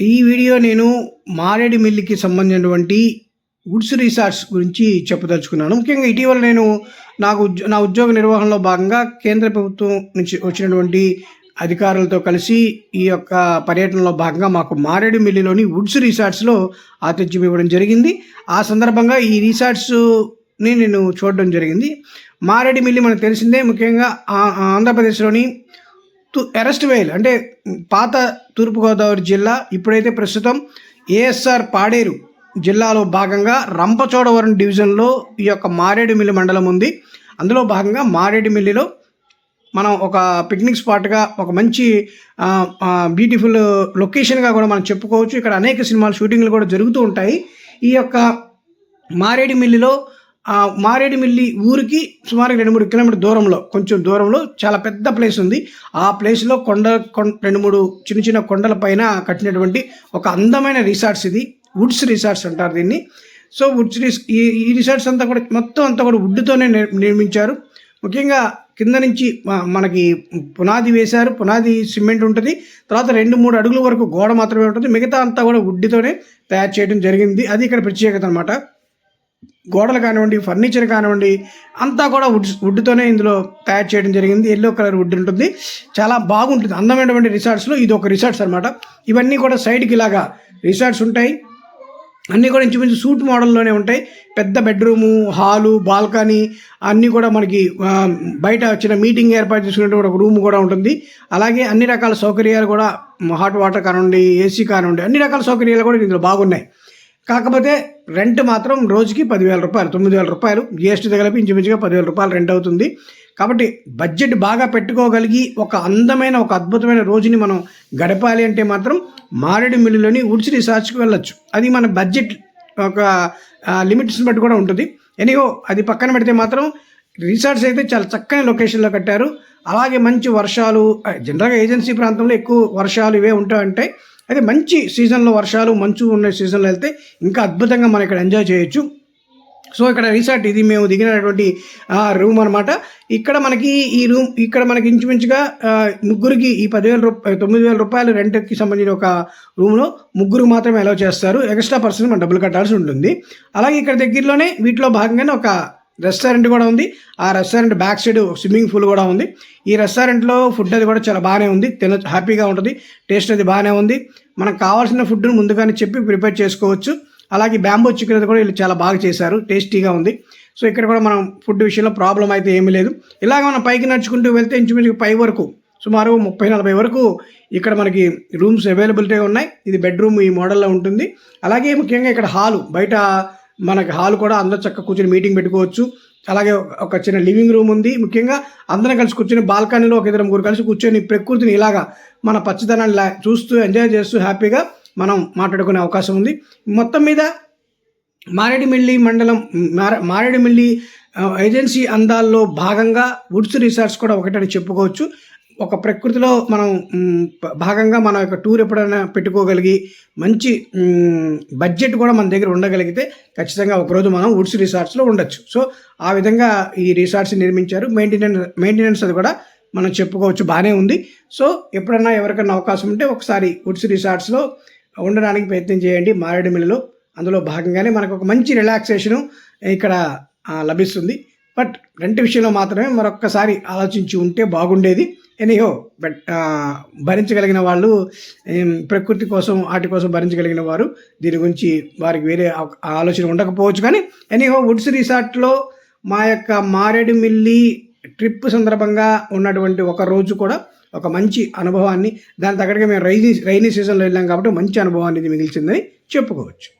ఈ వీడియో నేను మారేడుమిల్లికి సంబంధించినటువంటి వుడ్స్ రిసార్ట్స్ గురించి చెప్పదలుచుకున్నాను. ముఖ్యంగా ఇటీవల నేను నాకు ఉద్యో- నా ఉద్యోగ నిర్వహణలో భాగంగా కేంద్ర ప్రభుత్వం నుంచి వచ్చినటువంటి అధికారులతో కలిసి ఈ యొక్క పర్యటనలో భాగంగా మాకు మారేడుమిల్లిలోని వుడ్స్ రిసార్ట్స్లో ఆతిథ్యం ఇవ్వడం జరిగింది. ఆ సందర్భంగా ఈ రిసార్ట్స్ని నేను చూడడం జరిగింది. మారేడుమిల్లి మనకు తెలిసిందే. ముఖ్యంగా ఆ- ఆంధ్రప్రదేశ్లోని తు- అరెస్ట్ వేల్ అంటే పాత తూర్పుగోదావరి జిల్లా ఇప్పుడైతే ప్రస్తుతం ఏఎస్ఆర్ పాడేరు జిల్లాలో భాగంగా రంపచోడవరం డివిజన్లో ఈ యొక్క మారేడుమిల్లి మండలం ఉంది. అందులో భాగంగా మారేడుమిల్లిలో మనం ఒక పిక్నిక్ స్పాట్గా ఒక మంచి బ్యూటిఫుల్ లొకేషన్గా కూడా మనం చెప్పుకోవచ్చు. ఇక్కడ అనేక సినిమాలు షూటింగ్లు కూడా జరుగుతూ ఉంటాయి. ఈ యొక్క మారేడుమిల్లిలో ఆ మారేడుమిల్లి ఊరికి సుమారు రెండు మూడు కిలోమీటర్ దూరంలో కొంచెం దూరంలో చాలా పెద్ద ప్లేస్ ఉంది. ఆ ప్లేస్లో కొండ కొం- రెండు మూడు చిన్న చిన్న కొండల పైన కట్టినటువంటి ఒక అందమైన రిసార్ట్స్ ఇది. వుడ్స్ రిసార్ట్స్ అంటారు దీన్ని. సో వుడ్స్ రిస్ ఈ ఈ రిసార్ట్స్ అంతా కూడా మొత్తం అంతా కూడా వుడ్తోనే నిర్- నిర్మించారు. ముఖ్యంగా కింద నుంచి మనకి పునాది వేశారు. పునాది సిమెంట్ ఉంటుంది. తర్వాత రెండు మూడు అడుగుల వరకు గోడ మాత్రమే ఉంటుంది. మిగతా అంతా కూడా వుడ్తోనే తయారు చేయడం జరిగింది. అది ఇక్కడ ప్రత్యేకత అనమాట గోడలు కానివ్వండి ఫర్నిచర్ కానివ్వండి అంతా కూడా వుడ్ వుడ్తోనే ఇందులో తయారు చేయడం జరిగింది. ఎల్లో కలర్ వుడ్ ఉంటుంది. చాలా బాగుంటుంది. అందమైనటువంటి రిసార్ట్స్లో ఇది ఒక రిసార్ట్స్ అనమాట ఇవన్నీ కూడా సైడ్కి ఇలాగా రిసార్ట్స్ ఉంటాయి. అన్నీ కూడా ఇంచుమించు సూట్ మోడల్లోనే ఉంటాయి. పెద్ద బెడ్రూము హాలు బాల్కనీ అన్నీ కూడా మనకి బయట చిన్న మీటింగ్ ఏర్పాటు చేసుకునేటువంటి ఒక రూమ్ కూడా ఉంటుంది. అలాగే అన్ని రకాల సౌకర్యాలు కూడా హాట్ వాటర్ కానివ్వండి ఏసీ కానివ్వండి అన్ని రకాల సౌకర్యాలు కూడా ఇందులో బాగున్నాయి. కాకపోతే రెంట్ మాత్రం రోజుకి పదివేల రూపాయలు తొమ్మిది వేల రూపాయలు. జిఎస్టీ తగిలిపి ఇంచుమించుగా పదివేల రూపాయలు రెంట్ అవుతుంది. కాబట్టి బడ్జెట్ బాగా పెట్టుకోగలిగి ఒక అందమైన ఒక అద్భుతమైన రోజుని మనం గడపాలి అంటే మాత్రం మారేడుమిల్లిలోని ఉడిచి రిసార్చ్కి వెళ్ళొచ్చు. అది మన బడ్జెట్ ఒక లిమిట్స్ని బట్టి కూడా ఉంటుంది. ఎనీహో అది పక్కన పెడితే మాత్రం రిసార్ట్స్ అయితే చాలా చక్కని లొకేషన్లో కట్టారు. అలాగే మంచి వర్షాలు జనరల్గా ఏజెన్సీ ప్రాంతంలో ఎక్కువ వర్షాలు ఇవే ఉంటాయంటే అయితే మంచి సీజన్లో వర్షాలు మంచు ఉన్న సీజన్లో వెళ్తే ఇంకా అద్భుతంగా మనం ఇక్కడ ఎంజాయ్ చేయొచ్చు. సో ఇక్కడ రిసార్ట్ ఇది మేము దిగినటువంటి రూమ్ అనమాట ఇక్కడ మనకి ఈ రూమ్ ఇక్కడ మనకి ఇంచుమించుగా ముగ్గురికి ఈ పదివేల రూపాయలు తొమ్మిది వేల రూపాయలు రెంట్కి సంబంధించిన ఒక రూమ్లో ముగ్గురు మాత్రమే అలౌ చేస్తారు. ఎక్స్ట్రా పర్సన్ మనం డబ్బులు కట్టాల్సి ఉంటుంది. అలాగే ఇక్కడ దగ్గరలోనే వీటిలో భాగంగానే ఒక రెస్టారెంట్ కూడా ఉంది. ఆ restaurant back side swimming pool కూడా ఉంది. ఈ రెస్టారెంట్లో ఫుడ్ అది కూడా చాలా బాగానే ఉంది. తిన హ్యాపీగా ఉంటుంది. టేస్ట్ అది బాగానే ఉంది. మనకు కావాల్సిన ఫుడ్ను ముందుగానే చెప్పి ప్రిపేర్ చేసుకోవచ్చు. అలాగే బ్యాంబో చికెన్ అది కూడా వీళ్ళు చాలా బాగా చేశారు. టేస్టీగా ఉంది. సో ఇక్కడ కూడా మనం ఫుడ్ విషయంలో ప్రాబ్లం అయితే ఏమీ లేదు. ఇలాగ మనం పైకి నడుచుకుంటూ వెళ్తే ఇంచుమించు పై వరకు సుమారు ముప్పై నలభై వరకు ఇక్కడ మనకి రూమ్స్ అవైలబిలిటీ ఉన్నాయి. ఇది బెడ్రూమ్ ఈ మోడల్లో ఉంటుంది. అలాగే ముఖ్యంగా ఇక్కడ హాలు బయట మనకి హాల్ కూడా అందరూ చక్క కూర్చొని మీటింగ్ పెట్టుకోవచ్చు. అలాగే ఒక చిన్న లివింగ్ రూమ్ ఉంది. ముఖ్యంగా అందరం కలిసి కూర్చొని బాల్కనీలో ఒక ఇద్దరు ముగ్గురు కలిసి కూర్చొని ప్రకృతిని ఇలాగా మన పచ్చదనాన్ని లా- చూస్తూ ఎంజాయ్ చేస్తూ హ్యాపీగా మనం మాట్లాడుకునే అవకాశం ఉంది. మొత్తం మీద మారేడుమిల్లి మండలం మార మారేడుమిల్లి ఏజెన్సీ అందాల్లో భాగంగా వుడ్స్ రిసార్ట్స్ కూడా ఒకటని చెప్పుకోవచ్చు. ఒక ప్రకృతిలో మనం భాగంగా మన యొక్క టూర్ ఎప్పుడైనా పెట్టుకోగలిగి మంచి బడ్జెట్ కూడా మన దగ్గర ఉండగలిగితే ఖచ్చితంగా ఒకరోజు మనం వుడ్స్ రిసార్ట్స్లో ఉండొచ్చు. సో ఆ విధంగా ఈ రిసార్ట్స్ నిర్మించారు. మెయింటెనెన్స్ మెయింటెనెన్స్ అది కూడా మనం చెప్పుకోవచ్చు బాగానే ఉంది. సో ఎప్పుడన్నా ఎవరికైనా అవకాశం ఉంటే ఒకసారి వుడ్స్ రిసార్ట్స్లో ఉండడానికి ప్రయత్నం చేయండి మారేడుమిల్లిలో అందులో భాగంగానే మనకు ఒక మంచి రిలాక్సేషను ఇక్కడ లభిస్తుంది. బట్ రెంట్ విషయంలో మాత్రమే మరొక్కసారి ఆలోచించి ఉంటే బాగుండేది. ఎనీహో బట్ uh, భరించగలిగిన వాళ్ళు ప్రకృతి కోసం వాటి కోసం భరించగలిగిన వారు దీని గురించి వారికి వేరే ఆలోచన ఉండకపోవచ్చు. కానీ ఎనీహో వుడ్స్ రిసార్ట్లో మా యొక్క మారేడుమిల్లి ట్రిప్ సందర్భంగా ఉన్నటువంటి ఒక రోజు కూడా ఒక మంచి అనుభవాన్ని దాని తగ్గట్టుగా మేము రైనీ రైనీ సీజన్లో వెళ్ళాం కాబట్టి మంచి అనుభవాన్ని ఇది మిగిల్చిందని చెప్పుకోవచ్చు.